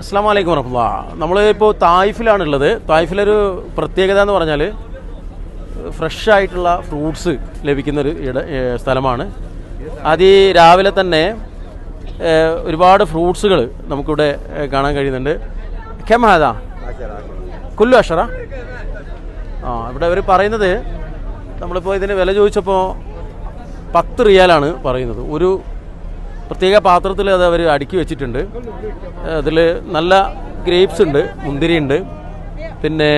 അസ്സാം വലൈക്കും വറഹമുല്ല നമ്മൾ ഇപ്പോൾ തായ്ഫിലാണുള്ളത്. തായ്ഫിലൊരു പ്രത്യേകത എന്ന് പറഞ്ഞാൽ ഫ്രഷ് ആയിട്ടുള്ള ഫ്രൂട്ട്സ് ലഭിക്കുന്നൊരു ഇട സ്ഥലമാണ്. ഈ രാവിലെ തന്നെ ഒരുപാട് ഫ്രൂട്ട്സുകൾ നമുക്കിവിടെ കാണാൻ കഴിയുന്നുണ്ട്. ഖെമാതാ കുല്ലു അഷറ? ആ ഇവിടെ അവർ പറയുന്നത് നമ്മളിപ്പോൾ ഇതിന് വില ചോദിച്ചപ്പോൾ പത്ത് റിയാലാണ് പറയുന്നത്. ഒരു പ്രത്യേക പാത്രത്തിൽ അത് അവർ അടുക്കി വെച്ചിട്ടുണ്ട്. അതിൽ നല്ല ഗ്രേപ്സ് ഉണ്ട് മുന്തിരി ഉണ്ട്. പിന്നെ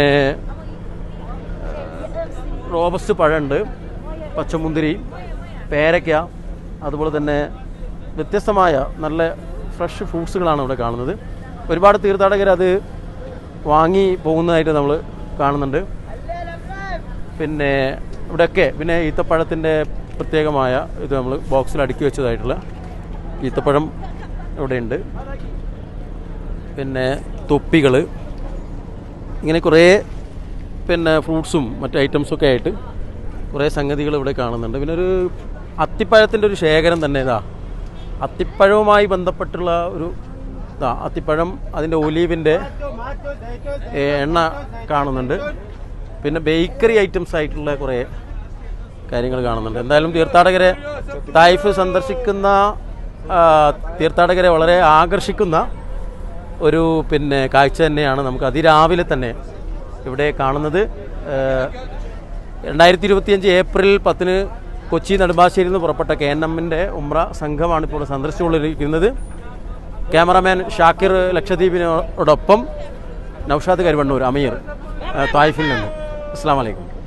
റോബസ്റ്റ് പഴമുണ്ട് പച്ചമുന്തിരി പേരയ്ക്ക അതുപോലെ തന്നെ വ്യത്യസ്തമായ നല്ല ഫ്രഷ് ഫ്രൂട്ട്സുകളാണ് ഇവിടെ കാണുന്നത്. ഒരുപാട് തീർത്ഥാടകർ അത് വാങ്ങി പോകുന്നതായിട്ട് നമ്മൾ കാണുന്നുണ്ട്. പിന്നെ ഇവിടെയൊക്കെ പിന്നെ ഈത്തപ്പഴത്തിന്റെ പ്രത്യേകമായ ഇത് നമ്മൾ ബോക്സിൽ അടുക്കി വെച്ചതായിട്ടുള്ള ഈത്തപ്പഴം ഇവിടെയുണ്ട്. പിന്നെ തൊപ്പികൾ ഇങ്ങനെ കുറേ പിന്നെ ഫ്രൂട്ട്സും മറ്റ് ഐറ്റംസൊക്കെ ആയിട്ട് കുറേ സംഗതികൾ ഇവിടെ കാണുന്നുണ്ട്. പിന്നെ ഒരു അത്തിപ്പഴത്തിന്റെ ഒരു ശേഖരം തന്നെ ഇതാ. അത്തിപ്പഴവുമായി ബന്ധപ്പെട്ടുള്ള ഒരു ഇതാ അത്തിപ്പഴം അതിന്റെ ഒലീവിന്റെ എണ്ണ കാണുന്നുണ്ട്. പിന്നെ ബേക്കറി ഐറ്റംസ് ആയിട്ടുള്ള കുറേ കാര്യങ്ങൾ കാണുന്നുണ്ട്. എന്തായാലും തീർത്ഥാടകരെ തായ്ഫ് സന്ദർശിക്കുന്ന തീർത്ഥാടകരെ വളരെ ആകർഷിക്കുന്ന ഒരു പിന്നെ കാഴ്ച തന്നെയാണ് നമുക്ക് അതിരാവിലെ തന്നെ ഇവിടെ കാണുന്നത്. രണ്ടായിരത്തി ഇരുപത്തിയഞ്ച് ഏപ്രിൽ പത്തിന് കൊച്ചി നെടുമ്പാശ്ശേരിയിൽ നിന്ന് പുറപ്പെട്ട കെ എൻ എമ്മിന്റെ ഉമ്ര സംഘമാണ് ഇപ്പോൾ സന്ദർശിച്ചുകൊണ്ടിരിക്കുന്നത്. ക്യാമറാമാൻ ഷാക്കിർ ലക്ഷദ്വീപിനോടൊപ്പം നൌഷാദ് കരുവണ്ണൂർ അമീർ തായിഫിൽ നിന്ന്. അസ്സാം വലൈക്കും